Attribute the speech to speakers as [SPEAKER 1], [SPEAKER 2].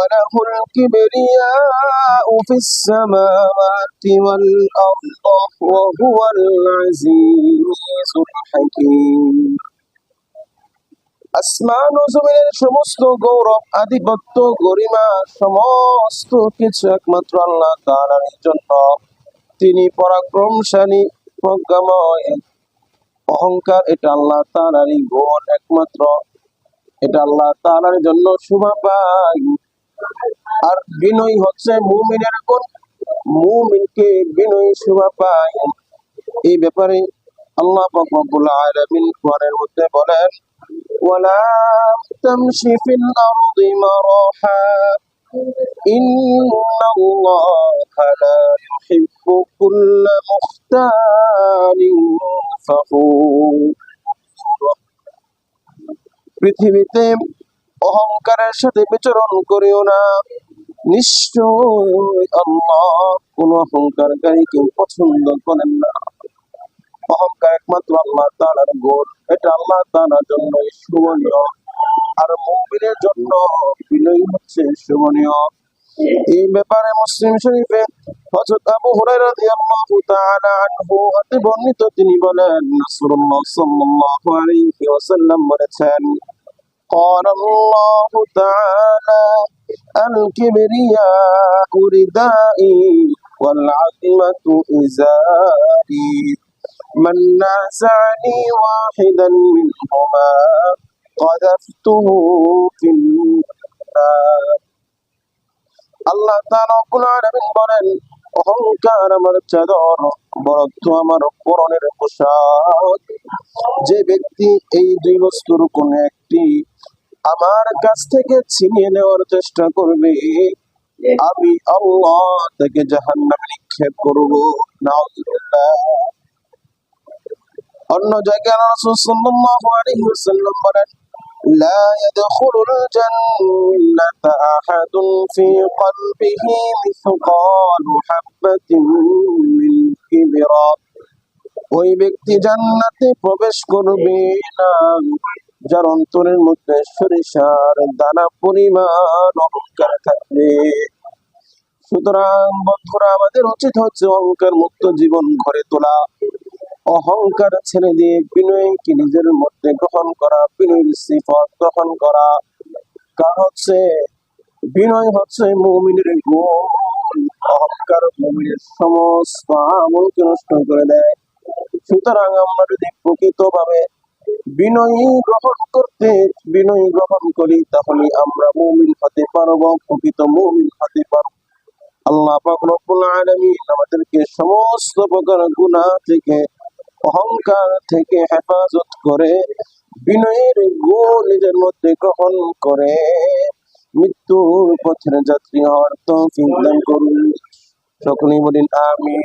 [SPEAKER 1] وله الكبرياء في السماوات والأرض وهو العزيز الحكيم আসমান ও জমিনের সমস্ত গৌরব আধিপত্য গরিমা সমস্ত কিছু একমাত্র আল্লাহ তাআলার জন্য তিনি পরাক্রমশালী প্রজ্ঞাময় অহংকার এটা আল্লাহ তাআলারই গুণ একমাত্র এটা আল্লাহ তাআলার জন্য শোভা পায় আর বিনয় হচ্ছে মুমিনের গুণ মুমিনকে বিনয় শোভা পায় এই ব্যাপারে আল্লাহ পাক রব্বুল আলামিন কোরআনের মধ্যে বলেন ولا تمش في الأرض مرحا إن الله لا يحب كل مختال فخور পৃথিবীতে অহংকারের সাথে বিচরণ করিও না। নিশ্চয় আল্লাহ কোন অহংকারকারীকে পছন্দ করেন না। অহংকার একমাত্র আল্লাহ তাআলার গুণ। এটা আল্লাহ তাআলার জন্য শুভনীয়। আর মুমিনের জন্য বিনয় হচ্ছে শুভনীয়। এই ব্যাপারে মুসলিম শরীফে হযরত আবু হুরায়রা রাদিয়াল্লাহু তাআলা আনহু হতে বর্ণিত তিনি বলেন, রাসূলুল্লাহ সাল্লাল্লাহু আলাইহি ওয়াসাল্লাম বলেছেন قال الله تعالى الكبرياء ردائي والعظمة إزاري من نازعني واحدا منهما قذفته في النار আল্লাহ তাআলা রব্বুল আলামিন বলেন অহংকার আমার চাদর বরত্ব আমার পরনের পোশাক যে ব্যক্তি এই দুই বস্তুর কোন একটি আমার কাছ থেকে ছিনিয়ে নেওয়ার চেষ্টা করবে আমি আল্লাহ তাকে জাহান্নামে নিক্ষেপ করব নাউজুবিল্লাহ অন্য জায়গায় রাসূল সাল্লাল্লাহু আলাইহি ওয়াসাল্লাম বলেন لا يدخل الجنة أحد في قلبه مثقال حبة من كبر ওই ব্যক্তি জান্নাতে প্রবেশ করবে না যার অন্তরের মধ্যে সরিষার দানা পরিমাণ অহংকার থাকবে। সুতরাং বন্ধুরা, আমাদের উচিত হচ্ছে অহংকার মুক্ত জীবন গড়ে তোলা। অহংকার ছেড়ে দিয়ে বিনয়কে নিজের মধ্যে গ্রহণ করা, বিনয়ের সিফত গ্রহণ করা। কারণ হচ্ছে, বিনয় হচ্ছে মুমিনের গুণ। অহংকার মুমিনের সমস্ত আমলকে নষ্ট করে দেয়। সুতরাং আমরা যদি প্রকৃতভাবে বিনয়ী গ্রহণ করতে, বিনয়ী গ্রহণ করি, তাহলে আমরা মুমিন হতে পারব, প্রকৃত মুমিন হতে পারব। আল্লাহ রব্বুল আলামিন আমাদেরকে সমস্ত প্রকার গুনাহ থেকে, অহংকার থেকে হেফাজত করে, বিনয়ের গুণ নিজের মধ্যে গ্রহণ করে, মৃত্যুর পথের যাত্রী হওয়ার তৌফিক দান করুন। সকলেই বলেন, আমিন।